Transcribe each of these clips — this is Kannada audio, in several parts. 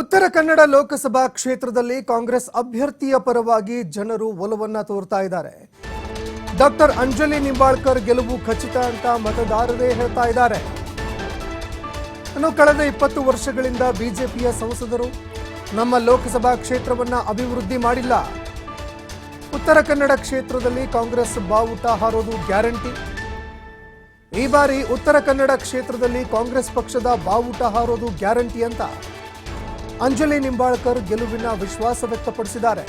ಉತ್ತರ ಕನ್ನಡ ಲೋಕಸಭಾ ಕ್ಷೇತ್ರದಲ್ಲಿ ಕಾಂಗ್ರೆಸ್ ಅಭ್ಯರ್ಥಿಯ ಪರವಾಗಿ ಜನರು ಒಲವನ್ನ ತೋರ್ತಾ ಇದ್ದಾರೆ. ಡಾಕ್ಟರ್ ಅಂಜಲಿ ನಿಂಬಾಳ್ಕರ್ ಗೆಲುವು ಖಚಿತ ಅಂತ ಮತದಾರರೇ ಹೇಳ್ತಾ ಇದ್ದಾರೆ. ಇನ್ನು ಕಳೆದ ಇಪ್ಪತ್ತು ವರ್ಷಗಳಿಂದ ಬಿಜೆಪಿಯ ಸಂಸದರು ನಮ್ಮ ಲೋಕಸಭಾ ಕ್ಷೇತ್ರವನ್ನ ಅಭಿವೃದ್ಧಿ ಮಾಡಿಲ್ಲ. ಉತ್ತರ ಕನ್ನಡ ಕ್ಷೇತ್ರದಲ್ಲಿ ಕಾಂಗ್ರೆಸ್ ಬಾವುಟ ಹಾರೋದು ಗ್ಯಾರಂಟಿ. ಈ ಬಾರಿ ಉತ್ತರ ಕನ್ನಡ ಕ್ಷೇತ್ರದಲ್ಲಿ ಕಾಂಗ್ರೆಸ್ ಪಕ್ಷದ ಬಾವುಟ ಹಾರೋದು ಗ್ಯಾರಂಟಿ ಅಂತ ಅಂಜಲಿ ನಿಂಬಾಳ್ಕರ್ ಗೆಲುವಿನ ವಿಶ್ವಾಸ ವ್ಯಕ್ತಪಡಿಸಿದ್ದಾರೆ.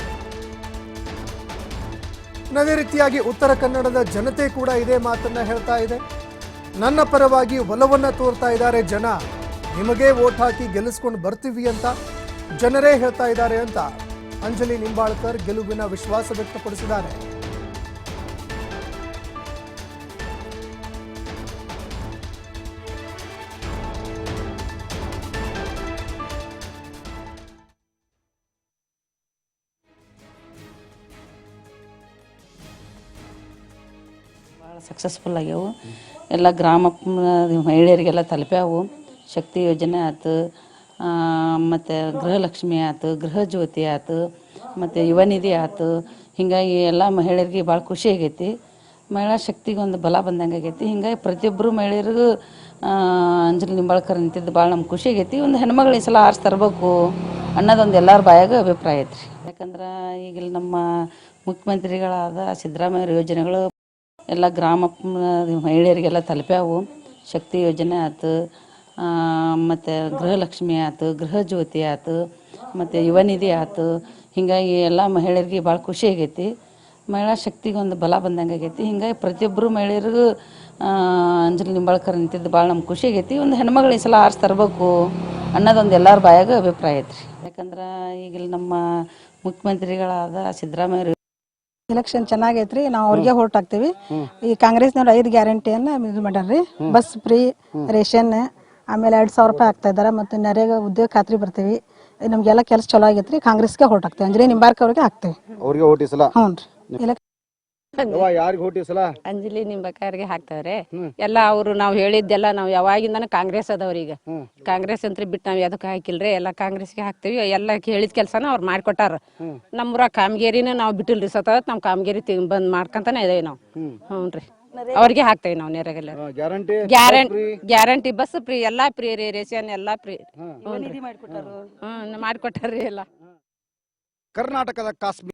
ಅದೇ ರೀತಿಯಾಗಿ ಉತ್ತರ ಕನ್ನಡದ ಜನತೆ ಕೂಡ ಇದೇ ಮಾತನ್ನ ಹೇಳ್ತಾ ಇದೆ. ನನ್ನ ಪರವಾಗಿ ಒಲವನ್ನ ತೋರ್ತಾ ಇದ್ದಾರೆ ಜನ. ನಿಮಗೇ ವೋಟ್ ಹಾಕಿ ಗೆಲ್ಲಿಸ್ಕೊಂಡು ಬರ್ತೀವಿ ಅಂತ ಜನರೇ ಹೇಳ್ತಾ ಇದ್ದಾರೆ ಅಂತ ಅಂಜಲಿ ನಿಂಬಾಳ್ಕರ್ ಗೆಲುವಿನ ವಿಶ್ವಾಸ ವ್ಯಕ್ತಪಡಿಸಿದ್ದಾರೆ. ಭಾಳ ಸಕ್ಸಸ್ಫುಲ್ ಆಗ್ಯಾವು. ಎಲ್ಲ ಗ್ರಾಮ ಮಹಿಳೆಯರಿಗೆಲ್ಲ ತಲುಪ್ಯಾವು. ಶಕ್ತಿ ಯೋಜನೆ ಆಯ್ತು ಮತ್ತು ಗೃಹಲಕ್ಷ್ಮಿ ಆಯ್ತು ಗೃಹ ಜ್ಯೋತಿ ಆಯ್ತು ಮತ್ತು ಯುವ ನಿಧಿ ಆಯ್ತು ಹೀಗಾಗಿ ಎಲ್ಲ ಮಹಿಳೆಯರಿಗೆ ಭಾಳ ಖುಷಿ ಆಗೈತಿ. ಮಹಿಳಾ ಶಕ್ತಿಗೆ ಒಂದು ಬಲ ಬಂದಂಗೆ ಆಗೈತಿ. ಹಿಂಗಾಗಿ ಪ್ರತಿಯೊಬ್ಬರು ಮಹಿಳೆಯರಿಗೂ ಅಂಜಲಿ ನಿಂಬಾಳ್ಕರ್ ನಿಂತಿದ್ದು ಭಾಳ ನಮ್ಗೆ ಖುಷಿ ಆಗೈತಿ. ಒಂದು ಹೆಣ್ಮಗಳು ಈ ಸಲ ಆರ್ಸಿ ತರಬೇಕು ಅನ್ನೋದೊಂದು ಎಲ್ಲರ ಬಾಯಾಗ ಅಭಿಪ್ರಾಯ ಐತ್ರಿ. ಯಾಕಂದ್ರೆ ಈಗಲ್ಲಿ ನಮ್ಮ ಮುಖ್ಯಮಂತ್ರಿಗಳಾದ ಸಿದ್ದರಾಮಯ್ಯ ಯೋಜನೆಗಳು ಎಲ್ಲ ಗ್ರಾಮ ಮಹಿಳೆಯರಿಗೆಲ್ಲ ತಲುಪ್ಯಾವು. ಶಕ್ತಿ ಯೋಜನೆ ಆಯ್ತು ಮತ್ತು ಗೃಹಲಕ್ಷ್ಮಿ ಆಯ್ತು ಗೃಹ ಜ್ಯೋತಿ ಆಯ್ತು ಮತ್ತು ಯುವನಿಧಿ ಆಯ್ತು ಹೀಗಾಗಿ ಎಲ್ಲ ಮಹಿಳೆಯರಿಗೆ ಭಾಳ ಖುಷಿ ಆಗೈತಿ. ಮಹಿಳಾ ಶಕ್ತಿಗೆ ಒಂದು ಬಲ ಬಂದಂಗೆ ಆಗೈತಿ. ಹೀಗಾಗಿ ಪ್ರತಿಯೊಬ್ಬರು ಮಹಿಳೆಯರಿಗೂ ಅಂಜಲಿ ನಿಂಬಾಳ್ಕರ್ ನಿಂತಿದ್ದು ಭಾಳ ನಮ್ಗೆ ಖುಷಿ ಆಗೈತಿ. ಒಂದು ಹೆಣ್ಮಗಳು ಈ ಸಲ ಆರ್ಸಿ ತರಬೇಕು ಅನ್ನೋದೊಂದು ಎಲ್ಲರ ಬಾಯಾಗ ಅಭಿಪ್ರಾಯ ಐತ್ರಿ. ಯಾಕಂದ್ರೆ ಈಗಿಲ್ಲಿ ನಮ್ಮ ಮುಖ್ಯಮಂತ್ರಿಗಳಾದ ಸಿದ್ದರಾಮಯ್ಯ ಎಲೆಕ್ಷನ್ ಚೆನ್ನಾಗೈತ್ರಿ ನಾವು ಅವ್ರಿಗೆ ಹೋಟ್ ಹಾಕ್ತೀವಿ ಈ ಕಾಂಗ್ರೆಸ್ನವ್ರು ಐದು ಗ್ಯಾರಂಟಿಯನ್ನ ಯೂಸ್ ಮಾಡ್ಯಾರ್ರಿ. ಬಸ್ ಫ್ರೀ ರೇಷನ್ ಆಮೇಲೆ ಎರಡ್ ಸಾವಿರ ರೂಪಾಯಿ ಆಗ್ತಾ ಇದಾರೆ ಮತ್ತೆ ನರೇಗ ಉದ್ಯೋಗ ಖಾತ್ರಿ ಬರ್ತೀವಿ. ನಮ್ಗೆಲ್ಲ ಕೆಲಸ ಚಲೋ ಆಗೈತ್ರಿ ಕಾಂಗ್ರೆಸ್ಗೆ ಹೋಟ್ ಹಾಕ್ತೀವಿ ಅಂದ್ರೆ ನಿಂಬಾರ್ಕ್ ಅವ್ರಿಗೆ ಹಾಕ್ತೇವೆ. ಅವ್ರಿಗೆ ಹ್ಞೂ ರೀ ಯಾರಿಗೆ ಸಲ? ಅಂಜಲಿ ನಿಂಬಕಾರ್ಗೆ ಹಾಕ್ತಾರೆ ಎಲ್ಲ ಅವರು ನಾವು ಹೇಳಿದ್ದೆಲ್ಲ ನಾವು ಯಾವಾಗಿಂದನೂ ಕಾಂಗ್ರೆಸ್ ಅದಾವ್ರೀಗ ಕಾಂಗ್ರೆಸ್ ಅಂತ ಬಿಟ್ಟು ನಾವ್ ಯಾವ್ದಕ್ಕೆ ಹಾಕಿಲ್ರಿ ಎಲ್ಲ ಕಾಂಗ್ರೆಸ್ಗೆ ಹಾಕ್ತೀವಿ ಎಲ್ಲ ಹೇಳಿದ ಕೆಲಸನ ಅವ್ರು ಮಾಡ್ಕೊಟ್ಟಾರ. ನಮ್ಮೂರ ಕಾಮಗೇರಿನ ನಾವು ಬಿಟ್ಟಿಲ್ರಿ ಸತತ್ ನಾವು ಕಾಮಗೇರಿ ತಿಂಗ್ ಬಂದ್ ಮಾಡ್ಕೊಂತಾನೆ ಇದೇವಿ ನಾವು. ಹ್ಞೂನ್ರಿ ರೀ. ಅವ್ರಿಗೆ ಹಾಕ್ತೇವೆ ನಾವು ನೇರಗೆಲ್ಲ. Guarantee guarantee guarantee bus free ಎಲ್ಲಾ ಫ್ರೀ ರೀ ರೇಷನ್ ಎಲ್ಲಾ ಫ್ರೀ. ಹ್ಞೂ ಮಾಡ್ಕೊಟ್ಟಾರ್ರಿ ಎಲ್ಲ. ಕರ್ನಾಟಕದ ಕಾಶ್ಮೀರ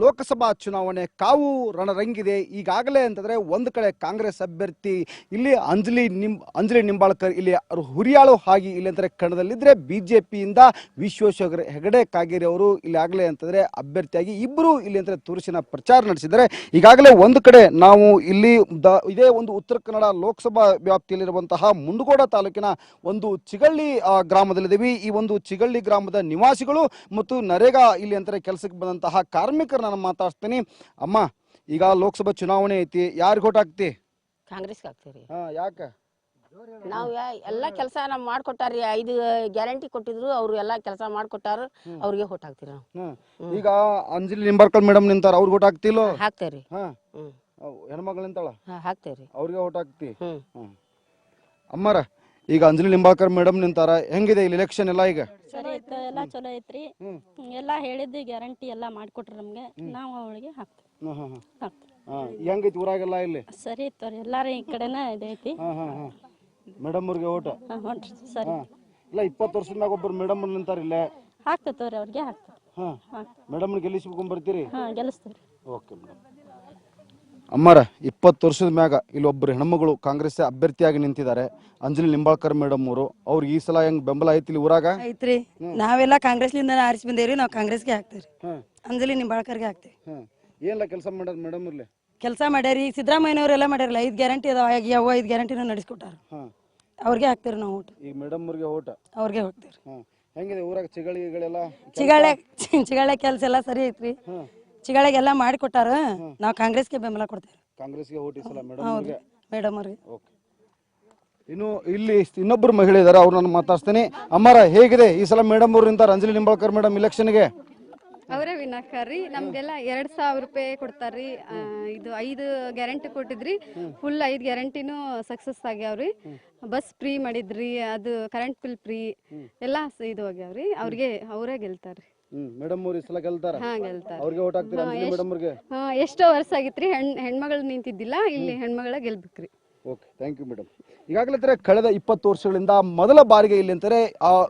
ಲೋಕಸಭಾ ಚುನಾವಣೆ ಕಾವು ರಣರಂಗಿದೆ. ಈಗಾಗಲೇ ಅಂತಂದ್ರೆ ಒಂದು ಕಡೆ ಕಾಂಗ್ರೆಸ್ ಅಭ್ಯರ್ಥಿ ಇಲ್ಲಿ ಅಂಜಲಿ ನಿಂ ಅಂಜಲಿ ನಿಂಬಾಳ್ಕರ್, ಇಲ್ಲಿ ಅವರು ಹುರಿಯಾಳು ಹಾಗೆ ಇಲ್ಲಿ ಅಂತಾರೆ ಕಣದಲ್ಲಿದ್ರೆ ಬಿಜೆಪಿಯಿಂದ ವಿಶ್ವೇಶ್ವರ ಹೆಗಡೆ ಕಾಗೇರಿ ಅವರು ಇಲ್ಲಿ ಆಗಲೇ ಅಂತಂದ್ರೆ ಅಭ್ಯರ್ಥಿಯಾಗಿ ಇಬ್ಬರು ಇಲ್ಲಿ ಅಂತಾರೆ ತುರುಸಿನ ಪ್ರಚಾರ ನಡೆಸಿದ್ದಾರೆ. ಈಗಾಗಲೇ ಒಂದು ಕಡೆ ನಾವು ಇಲ್ಲಿ ದ, ಇದೇ ಒಂದು ಉತ್ತರ ಕನ್ನಡ ಲೋಕಸಭಾ ವ್ಯಾಪ್ತಿಯಲ್ಲಿರುವಂತಹ ಮುಂಡಗೋಡ ತಾಲೂಕಿನ ಒಂದು ಚಿಗಳ್ಳಿ ಗ್ರಾಮದಲ್ಲಿದ್ದೀವಿ. ಈ ಒಂದು ಚಿಗಳ್ಳಿ ಗ್ರಾಮದ ನಿವಾಸಿಗಳು ಮತ್ತು ನರೇಗಾ ಇಲ್ಲಿ ಅಂತಾರೆ ಕೆಲಸಕ್ಕೆ ಬಂದಂತಹ ನಾನು ಮಾತಾಡ್ತೀನಿ ಅಮ್ಮ ಈಗ ಲೋಕಸಭಾ ಚುನಾವಣೆ ಐತಿ ಯಾರಿಗೆ ಓಟ್ ಹಾಕ್ತಿ? ಕಾಂಗ್ರೆಸ್ಗೆ ಹಾಕ್ತೀವಿ ಹಾ ಯಾಕೆ? ನಾವು ಎಲ್ಲ ಕೆಲಸ ನಾವು ಮಾಡ್ಕೊಟ್ಟಾರ್ರಿ ಐದು ಗ್ಯಾರಂಟಿ ಕೊಟ್ಟಿದ್ರು ಅವ್ರು ಎಲ್ಲ ಕೆಲಸ ಮಾಡ್ಕೊಟ್ಟಾರ ಅವ್ರಿಗೆ ಹೊಟ್ಟು ಹಾಕ್ತೀವಿ ನಾವು. ಹ್ಮ್. ಈಗ ಅಂಜಲಿ ನಿಂಬರ್ಕಲ್ ಮೇಡಮ್ ನಿಂತಾರ ಅವ್ರಿಗೆ ಓಟ್ ಹಾಕ್ತಿಲ್ಲ ಹಾಕ್ತೇವ್ರಿ. ಹಾ. ಹ್ಮ್. ಹೆಣ್ಮಗಳು ನಿಂತಾಳ? ಹಾ ಹಾಕ್ತೇವ್ರಿ. ಅವ್ರಿಗೆ ಓಟ್ ಹಾಕ್ತಿ? ಹ್ಮ್. ಹ್ಮ್. ಅಮ್ಮಾರ ಈಗ ಅಂಜಲಿ ನಿಂಬಾಳ್ಕರ್ ಮೇಡಮ್ ನಿಂತಾರ ಹೆಂಗಿದೆ ಇಲ್ಲಿ ಎಲೆಕ್ಷನ್ ಎಲ್ಲ ಈಗ? ಎಲ್ಲ ಚಲೋ ಐತ್ರಿ. ಎಲ್ಲ ಹೇಳಿದ್ದು ಗ್ಯಾರಂಟಿ ಎಲ್ಲ ಮಾಡ್ಕೊಟ್ರಿ ನಮ್ಗೆ. ನಾವು ಅವಳಿಗೆ ಹಾಕ್ತೀವಿ. ಹಾ ಹಾ. ಹಾಕ್ತೀವಿ. ಹೆಂಗೈತಿ ಊರಾಗೆಲ್ಲ ಇಲ್ಲಿ? ಸರಿ ತೋರಿ ಎಲ್ಲಾರು ಈ ಕಡೆನ ಇದೈತಿ ಹಾ ಹಾ ಹಾ. ಮೇಡಮ್ ಅವ್ರಿಗೆ ಓಟ? ಹಾಂ ಹೊಂಟ್ರಿ ಸರಿ. ಹಾ. ಇಲ್ಲ ಇಪ್ಪತ್ತು ವರ್ಷದಾಗ ಮ್ಯಾಗ ಒಬ್ಬರು ಮೇಡಮ್ ನಿಂತಾರ ಇಲ್ಲೇ? ಹಾಕ್ತೇವ್ರಿ ಅವ್ರಿಗೆ ಹಾಕ್ತೇವೆ. ಹಾಂ. ಮೇಡಮ್ ಗೆಲ್ಲಿಸ್ಬೇಕು ಬರ್ತೀರಿ? ಹಾ ಗೆಲ್ಲಿಸ್ತೀವಿ. Okay madam. ಅಮ್ಮಾರ ಇಪ್ಪತ್ತು ವರ್ಷದ ಮ್ಯಾಗ ಇಲ್ಲಿ ಒಬ್ಬರು ಹೆಣ್ಮಗಳು ಕಾಂಗ್ರೆಸ್ ಅಭ್ಯರ್ಥಿಯಾಗಿ ನಿಂತಿದ್ದಾರೆ. ಅಂಜಲಿ ನಿಂಬಾಳ್ಕರ್ ಮೇಡಮ್ ಅವರು. ಅವ್ರಿಗೆ ಈ ಸಲ ಹೆಂಗ್ ಬೆಂಬಲ ಐತಿ ಇಲ್ಲಿ ಊರಾಗ ಐತ್ರಿ ನಾವೆಲ್ಲ ಕಾಂಗ್ರೆಸ್ ಲಿಂದ ಆರಿಸಿ ಬಂದೇವ್ರಿ ನಾವು ಕಾಂಗ್ರೆಸ್ಗೆ ಹಾಕ್ತೇವ್ರಿ. ಅಂಜಲಿ ನಿಂಬಾಳ್ಕರ್ಗೆ ಹಾಕ್ತೇವೆ ಏನಿಲ್ಲ ಕೆಲಸ ಮಾಡೋದು ಮೇಡಮ್ ಇರ್ಲಿ ಕೆಲಸ ಮಾಡ್ಯಾರಿ. ಸಿದ್ದರಾಮಯ್ಯನವರೆಲ್ಲ ಮಾಡ್ಯಾರಲ್ಲ ಐದು ಗ್ಯಾರಂಟಿ ಅದಾವ. ಯಾವ ಐದು ಗ್ಯಾರಂಟಿನ ನಡೆಸ್ಕೊಟ್ಟಾರ. ಅವ್ರಿಗೆ ಹಾಕ್ತೇವ್ರಿ ನಾವು ಊಟ. ಈಗ ಮೇಡಮ್ ಅವ್ರಿಗೆ ಊಟ? ಅವ್ರಿಗೆ ಹೋಗ್ತೇವ್ರಿ ಹೆಂಗಿದೆ ಊರಾಗ ಚಿಗಳಿಗಳೆಲ್ಲ ಚಿಗಳೆ ಚಿಗಾಳೆ ಕೆಲಸ ಎಲ್ಲ ಸರಿ ಐತ್ರಿ. ಚಿಗಾಳೆಗೆಲ್ಲ ಮಾಡಿಕೊಟ್ಟಾರ ನಾವು ಕಾಂಗ್ರೆಸ್ಗೆ ಬೆಂಬಲ ಕೊಡ್ತೇವೆ. ಕಾಂಗ್ರೆಸ್ಗೆ ಓಟ್ ಈ ಸಲ ಮೇಡಮ್ ಹೌದು ಮೇಡಮ್ ಅವ್ರಿಗೆ. ಓಕೆ. ಇನ್ನು ಇಲ್ಲಿ ಇನ್ನೊಬ್ಬರು ಮಹಿಳೆ ಇದ್ದಾರೆ ಅವ್ರು ನಾನು ಮಾತಾಡ್ತೇನೆ ಅಮ್ಮರ ಹೇಗಿದೆ ಈ ಸಲ ಮೇಡಮ್ ಅವರಿಂದ ರಂಜಲಿ ಅಂಜಲಿ ನಿಂಬಾಳ್ಕರ್ ಮೇಡಮ್ ಇಲೆಕ್ಷನ್ಗೆ ಅವರೇ ವಿನಾಕಾರಿ ನಮ್ಗೆಲ್ಲ ಎರಡ್ ಸಾವಿರ ರೂಪಾಯಿ ಕೊಡ್ತಾರ್ರಿ. ಆ, ಇದು ಐದು ಗ್ಯಾರಂಟಿ ಕೊಟ್ಟಿದ್ರಿ. ಫುಲ್ ಐದು ಗ್ಯಾರಂಟಿನೂ ಸಕ್ಸಸ್ ಆಗ್ಯಾವ್ರಿ. ಬಸ್ ಫ್ರೀ ಮಾಡಿದ್ರಿ ಅದು ಕರೆಂಟ್ ಬಿಲ್ ಫ್ರೀ ಎಲ್ಲ ಸ- ಇದು ಆಗ್ಯಾವ್ರಿ. ಅವ್ರಿಗೆ ಅವರೇ ಗೆಲ್ತಾರ್ರಿ. ಮೇಡಮ್ ಅವ್ರು ಈ ಸಲ ಗೆಲ್ತಾರ? ಹಾ ಗೆಲ್ತಾರ. ಅವ್ರಿಗೆ ಓಟ್ ಹಾಕ್ತೀರಾ ಹಾ, ಅಂಜಲಿ ಎಷ್ಟ್- ಮೇಡಮ್ ಅವ್ರಿಗೆ? ಹಾ ಎಷ್ಟೋ ವರ್ಷ ಆಗಿತ್ರಿ ಹೆಣ್ ಹೆಣ್ಮಗಳು ನಿಂತಿದ್ದಿಲ್ಲ ಇಲ್ಲಿ ಹೆಣ್ಮಗಳ ಗೆಲ್ಬೇಕ್ರಿ. ಓಕೆ ಥ್ಯಾಂಕ್ ಯು ಮೇಡಮ್ ಈಗಾಗಲೇ ಕಳೆದ ಇಪ್ಪತ್ತು ವರ್ಷಗಳಿಂದ ಮೊದಲ ಬಾರಿಗೆ ಇಲ್ಲಿ ಅಂತಾರೆ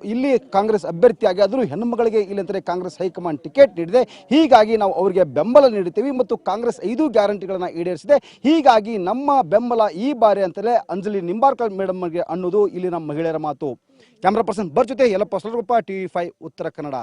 ಇಲ್ಲಿ ಕಾಂಗ್ರೆಸ್ ಅಭ್ಯರ್ಥಿಯಾಗಿ ಆದರೂ ಹೆಣ್ಣುಮಗಳಿಗೆ ಇಲ್ಲಿ ಅಂತಾರೆ ಕಾಂಗ್ರೆಸ್ ಹೈಕಮಾಂಡ್ ಟಿಕೆಟ್ ನೀಡಿದೆ. ಹೀಗಾಗಿ ನಾವು ಅವರಿಗೆ ಬೆಂಬಲ ನೀಡುತ್ತೇವೆ ಮತ್ತು ಕಾಂಗ್ರೆಸ್ ಐದು ಗ್ಯಾರಂಟಿಗಳನ್ನು ಈಡೇರಿಸಿದೆ. ಹೀಗಾಗಿ ನಮ್ಮ ಬೆಂಬಲ ಈ ಬಾರಿ ಅಂತಲೇ ಅಂಜಲಿ ನಿಂಬಾರ್ಕರ್ ಮೇಡಮ್ಗೆ ಅನ್ನೋದು ಇಲ್ಲಿನ ಮಹಿಳೆಯರ ಮಾತು. ಕ್ಯಾಮ್ರಾ ಪರ್ಸನ್ ಬರ್ ಜೊತೆ ಎಲ್ಲಪ್ಪ ಸ್ವರೂಪ T V five Uttara Kannada.